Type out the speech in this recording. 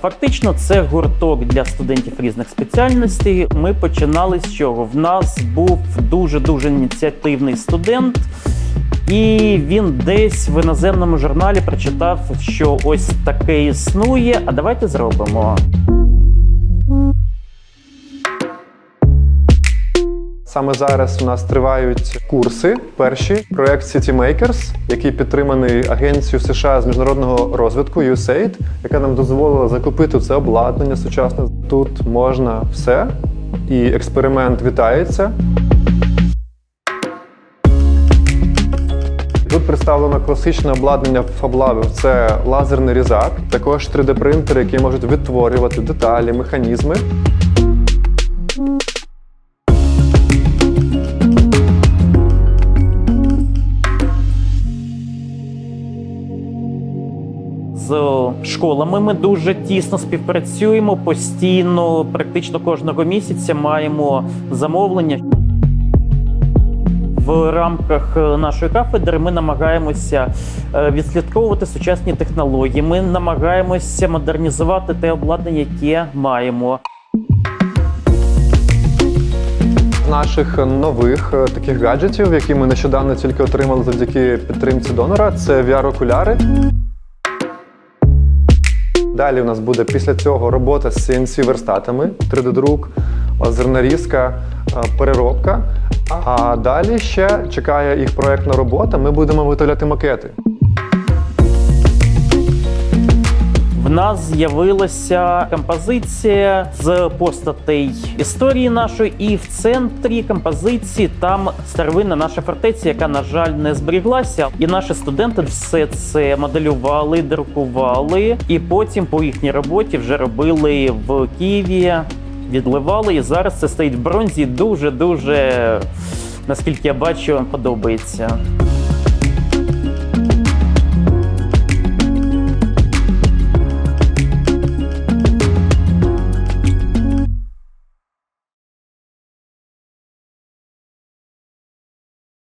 Фактично, це гурток для студентів різних спеціальностей. Ми починали з чого? В нас був дуже дуже ініціативний студент. І він десь в іноземному журналі прочитав, що ось таке існує. А давайте зробимо. Саме зараз у нас тривають курси. Перші проект City Makers, який підтриманий Агенцією США з міжнародного розвитку USAID, яка нам дозволила закупити це обладнання сучасне. Тут можна все, і експеримент вітається. Тут представлено класичне обладнання FabLab. Це лазерний різак, також 3D-принтери, які можуть відтворювати деталі, механізми. З школами ми дуже тісно співпрацюємо постійно, практично кожного місяця маємо замовлення. В рамках нашої кафедри ми намагаємося е, відслідковувати сучасні технології. Ми намагаємося модернізувати те обладнання, яке маємо. Наших нових е, таких гаджетів, які ми нещодавно тільки отримали завдяки підтримці донора, це VR-окуляри. Далі у нас буде після цього робота з CNC верстатами, 3D-друк, зернорізка, е, переробка. А далі ще чекає їх проектна робота. Ми будемо виготовляти макети. Нас з'явилася композиція з постатей історії нашої, і в центрі композиції там старовинна наша фортеця, яка, на жаль, не зберіглася. І наші студенти все це моделювали, друкували, і потім по їхній роботі вже робили в Києві, відливали. І зараз це стоїть в бронзі. Дуже дуже наскільки я бачу, подобається.